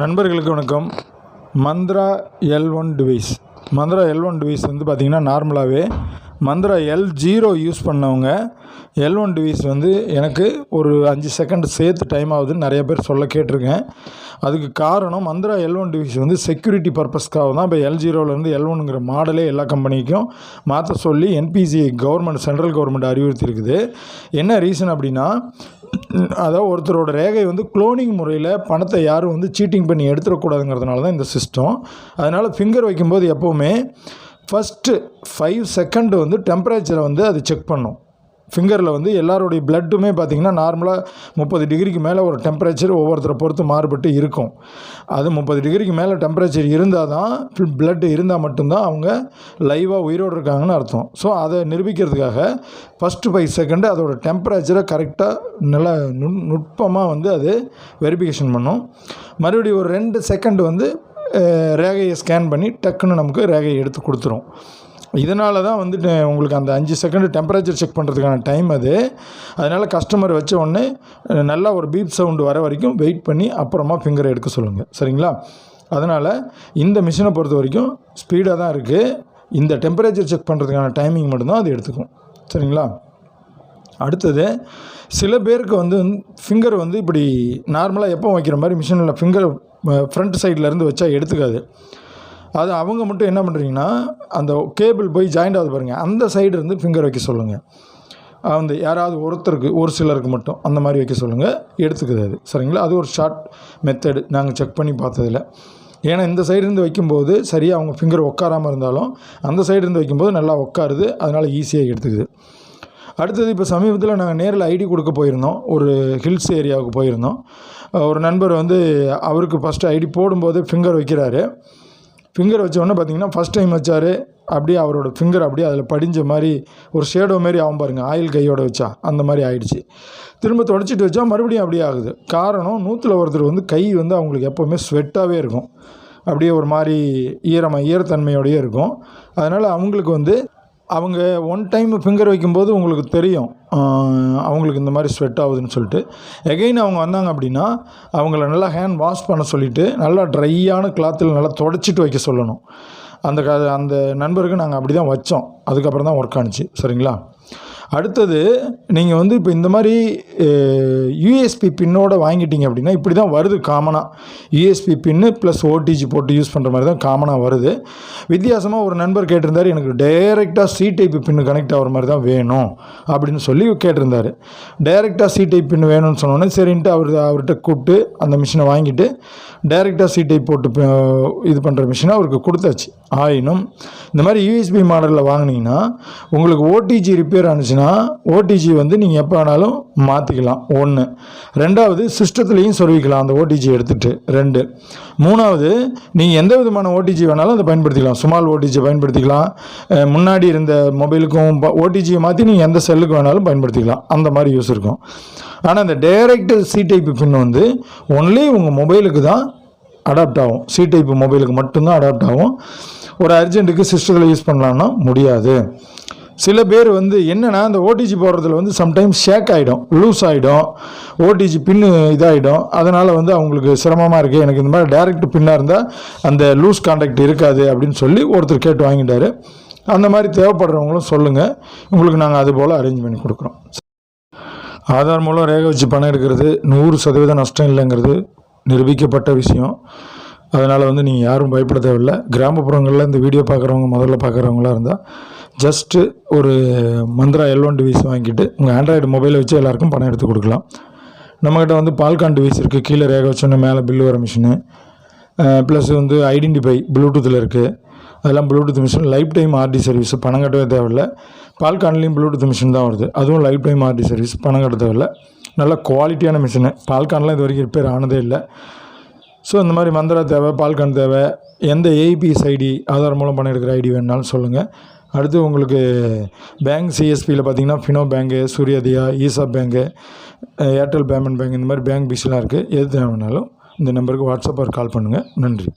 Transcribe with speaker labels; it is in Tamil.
Speaker 1: நண்பர்களுக்கு வணக்கம். Mantra L one device. Mantra L one device வந்து பார்த்திங்கன்னா நார்மலாகவே மந்த்ரா எல் ஜீரோ யூஸ் பண்ணவங்க எல் ஒன் டிவைஸ் வந்து எனக்கு ஒரு அஞ்சு செகண்ட் சேர்த்து டைம் ஆகுதுன்னு நிறைய பேர் சொல்ல கேட்டிருக்கேன். அதுக்கு காரணம் மந்த்ரா எல் ஒன் டிவைஸ் வந்து செக்யூரிட்டி பர்பஸ்க்காக தான் இப்போ எல் ஜீரோலேருந்து எல் ஒன்னுங்கிற மாடலே எல்லா கம்பெனிக்கும் மாற்ற சொல்லி என்பிசி கவர்மெண்ட் சென்ட்ரல் கவர்மெண்ட் அறிவுறுத்தி இருக்குது என்ன ரீசன் அப்படின்னா அதாவது ஒருத்தரோட ரேகை வந்து குளோனிங் முறையில் பணத்தை யாரும் வந்து சீட்டிங் பண்ணி எடுத்துடக்கூடாதுங்கிறதுனால தான் இந்த சிஸ்டம் அதனால் ஃபிங்கர் வைக்கும்போது எப்போவுமே ஃபஸ்ட்டு ஃபைவ் செகண்ட் வந்து டெம்பரேச்சரை வந்து அது செக் பண்ணும். ஃபிங்கரில் வந்து எல்லாருடைய பிளட்டுமே பார்த்திங்கன்னா நார்மலாக முப்பது டிகிரிக்கு மேலே ஒரு டெம்பரேச்சர் ஒவ்வொருத்தரை பொறுத்து மாறுபட்டு இருக்கும். அது முப்பது டிகிரிக்கு மேலே டெம்பரேச்சர் இருந்தால் தான் பிளட் இருந்தால் மட்டும்தான் அவங்க லைவாக உயிரோடு இருக்காங்கன்னு அர்த்தம். ஸோ அதை நிரூபிக்கிறதுக்காக ஃபஸ்ட்டு பை செகண்டு அதோட டெம்பரேச்சரை கரெக்டாக நல்லா நு நுட்பமாக வந்து அது வெரிஃபிகேஷன் பண்ணும். மறுபடியும் ஒரு ரெண்டு செகண்ட் வந்து ரேகையை ஸ்கேன் பண்ணி டக்குன்னு நமக்கு ரேகையை எடுத்து கொடுத்துரும். இதனால தான் வந்துட்டு உங்களுக்கு அந்த அஞ்சு செகண்டு டெம்பரேச்சர் செக் பண்ணுறதுக்கான டைம் அது. அதனால் கஸ்டமர் வச்ச உடனே நல்லா ஒரு பீப் சவுண்டு வர வரைக்கும் வெயிட் பண்ணி அப்புறமா ஃபிங்கரை எடுக்க சொல்லுங்கள் சரிங்களா? அதனால் இந்த மிஷினை பொறுத்த வரைக்கும் ஸ்பீடாக தான் இருக்குது இந்த டெம்பரேச்சர் செக் பண்ணுறதுக்கான டைமிங் மட்டும்தான் அது எடுத்துக்கும். சரிங்களா? அடுத்தது சில பேருக்கு வந்து ஃபிங்கர் வந்து இப்படி நார்மலாக எப்போ வைக்கிற மாதிரி மிஷினில் ஃபிங்கர் ஃப்ரண்ட் சைட்லேருந்து வச்சா எடுத்துக்காது. அது அவங்க மட்டும் என்ன பண்ணுறீங்கன்னா அந்த கேபிள் போய் ஜாயிண்ட் ஆகுது பாருங்கள் அந்த சைடு இருந்து ஃபிங்கர் வைக்க சொல்லுங்கள் அந்த யாராவது ஒருத்தருக்கு ஒரு சிலருக்கு மட்டும் அந்த மாதிரி வைக்க சொல்லுங்கள் எடுத்துக்குது அது. சரிங்களா? அது ஒரு ஷார்ட் மெத்தடு நாங்கள் செக் பண்ணி பார்த்ததில் ஏன்னா இந்த சைடுலேருந்து வைக்கும்போது சரியாக அவங்க ஃபிங்கர் உட்காராமல் இருந்தாலும் அந்த சைடுலேருந்து வைக்கும்போது நல்லா உட்காருது. அதனால் ஈஸியாக எடுத்துக்குது. அடுத்தது இப்போ சமீபத்தில் நாங்கள் நேரில் ஐடி கொடுக்க போயிருந்தோம். ஒரு ஹில்ஸ் ஏரியாவுக்கு போயிருந்தோம். ஒரு நண்பர் வந்து அவருக்கு ஃபஸ்ட்டு ஐடி போடும்போது ஃபிங்கர் வைக்கிறாரு. ஃபிங்கர் வச்ச உடனே பார்த்தீங்கன்னா ஃபஸ்ட் டைம் வச்சார். அப்படியே அவரோட ஃபிங்கர் அப்படியே அதில் படிஞ்ச மாதிரி ஒரு ஷேடோ மாரி ஆகும் பாருங்கள் ஆயில் கையோட வச்சா அந்த மாதிரி ஆயிடுச்சு. திரும்ப தொடச்சிட்டு வச்சா மறுபடியும் அப்படியே ஆகுது. காரணம் நூற்றில் ஒருத்தர் வந்து கை வந்து அவங்களுக்கு எப்போவுமே ஸ்வெட்டாகவே இருக்கும். அப்படியே ஒரு மாதிரி ஈரமாக ஈரத்தன்மையோடையே இருக்கும். அதனால் அவங்களுக்கு வந்து அவங்க ஒன் டைம் ஃபிங்கர் வைக்கும்போது உங்களுக்கு தெரியும். அவங்களுக்கு இந்த மாதிரி ஸ்வெட் ஆகுதுன்னு சொல்லிட்டு. எகெயின் அவங்க வந்தாங்க அப்படின்னா அவங்கள நல்லா ஹேண்ட் வாஷ் பண்ண சொல்லிவிட்டு நல்லா ட்ரையான கிளாத்தில் நல்லா தொடச்சிட்டு வைக்க சொல்லணும். அந்த க அந்த நண்பருக்கு நாங்கள் அப்படி தான் வச்சோம். அதுக்கப்புறம் தான் ஒர்க் ஆணுச்சு சரிங்களா? அடுத்தது நீங்கள் வந்து இப்போ இந்த மாதிரி யூஎஸ்பி பின்னோட வாங்கிட்டீங்க அப்படின்னா இப்படி தான் வருது காமனாக யூஎஸ்பி பின்னு ப்ளஸ் ஓடிஜி போட்டு யூஸ் பண்ணுற மாதிரி தான் காமனாக வருது. வித்தியாசமாக ஒரு நண்பர் கேட்டிருந்தார் எனக்கு டைரெக்டாக சி டைப் பின்னு கனெக்ட் ஆகிற மாதிரி தான் வேணும் அப்படின்னு சொல்லி கேட்டிருந்தார். டைரெக்டாக சி டைப் பின்னு வேணும்னு சொன்னோன்னே சரின்ட்டு அவர் அவர்கிட்ட கூப்பிட்டு அந்த மிஷினை வாங்கிட்டு டைரெக்டாக சி டைப் போட்டு இது பண்ணுற மிஷினை அவருக்கு கொடுத்தாச்சு. ஆயினும் இந்த மாதிரி யூஎஸ்பி மாடலில் வாங்கினீங்கன்னா உங்களுக்கு ஓடிஜி ரிப்பேர் ஆனிச்சுன்னா ஓடிஜி வந்து நீங்கள் எப்போ வேணாலும் மாற்றிக்கலாம் ஒன்று ரெண்டாவது சிஸ்டத்துலேயும் சொருவிக்கலாம் அந்த ஓடிஜி எடுத்துகிட்டு ரெண்டு. மூணாவது நீங்கள் எந்த விதமான ஓடிஜி வேணாலும் அதை பயன்படுத்திக்கலாம். சுமால் ஓடிஜி பயன்படுத்திக்கலாம். முன்னாடி இருந்த மொபைலுக்கும் ஓடிஜியை மாற்றி நீங்கள் எந்த செல்லுக்கு வேணாலும் பயன்படுத்திக்கலாம். அந்த மாதிரி யூஸ் இருக்கும். ஆனால் இந்த டைரக்ட் சி டைப் பின் வந்து ஒன்லி உங்கள் மொபைலுக்கு தான் அடாப்ட் ஆகும். சி டைப் மொபைலுக்கு மட்டும்தான் அடாப்ட் ஆகும். ஒரு அர்ஜென்ட்டுக்கு சிஸ்டத்தில் யூஸ் பண்ணலான்னா முடியாது. சில பேர் வந்து என்னென்னா அந்த ஓடிஜி போடுறதுல வந்து சம்டைம்ஸ் ஷேக் ஆகிடும் லூஸ் ஆகிடும் ஓடிஜி பின்னு இதாகிடும் அதனால் வந்து அவங்களுக்கு சிரமமாக இருக்குது எனக்கு இந்த மாதிரி டைரக்ட் பின்னாக இருந்தால் அந்த லூஸ் கான்டாக்ட் இருக்காது அப்படின்னு சொல்லி ஒருத்தர் கேட்டு வாங்கிட்டாரு. அந்த மாதிரி தேவைப்படுறவங்களும் சொல்லுங்கள் உங்களுக்கு நாங்கள் அது போல் அரேஞ்ச் பண்ணி கொடுக்குறோம். ஆதார் மூலம் ரேகை வச்சு பணம் எடுக்கிறது நூறு சதவீதம் நஷ்டம் இல்லைங்கிறது நிரூபிக்கப்பட்ட விஷயம். அதனால் வந்து நீங்கள் யாரும் பயப்பட தேவையில்லை. கிராமப்புறங்களில் இந்த வீடியோ பார்க்குறவங்க முதல்ல பார்க்குறவங்களா இருந்தால் ஜஸ்ட்டு ஒரு மந்த்ரா எல் ஒன் டிவைஸ் வாங்கிட்டு உங்கள் ஆண்ட்ராய்டு மொபைலை வச்சு எல்லாருக்கும் பணம் எடுத்து கொடுக்கலாம். நம்மக்கிட்ட வந்து பால்கான் டிவைஸ் இருக்குது கீழே ரேக வச்சோன்னே மேலே பில்லு வர மிஷினு ப்ளஸ் வந்து ஐடென்டிஃபை ப்ளூடூத்தில் இருக்குது அதெல்லாம் Bluetooth machine lifetime RD service பணம் கட்டவே தேவையில்ல. பால்கான்லேயும் ப்ளூடூத் மிஷின் தான் வருது. அதுவும் லைஃப் டைம் ஆர்டி சர்வீஸ் பணம் கட்ட தேவையில்லை. நல்ல குவாலிட்டியான மிஷினு பால்கான்லாம் இது வரைக்கும் ரிப்பேர் ஆனதே இல்லை. ஸோ இந்த மாதிரி மந்திரா தேவை பால்கான் தேவை எந்த ஏபிஎஸ் ஐடி ஆதார் மூலம் பணம் எடுக்கிற ஐடி வேணுனாலும் சொல்லுங்கள் அடுத்து உங்களுக்கு பேங்க் சிஎஸ்பியில் பார்த்தீங்கன்னா Fino bank Suryoday ESAF bank Airtel payment bank இந்த மாதிரி பேங்க் பிஸ்லாம் இருக்குது எது தேவைனாலும் இந்த நம்பருக்கு வாட்ஸ்அப் கால் பண்ணுங்கள் நன்றி.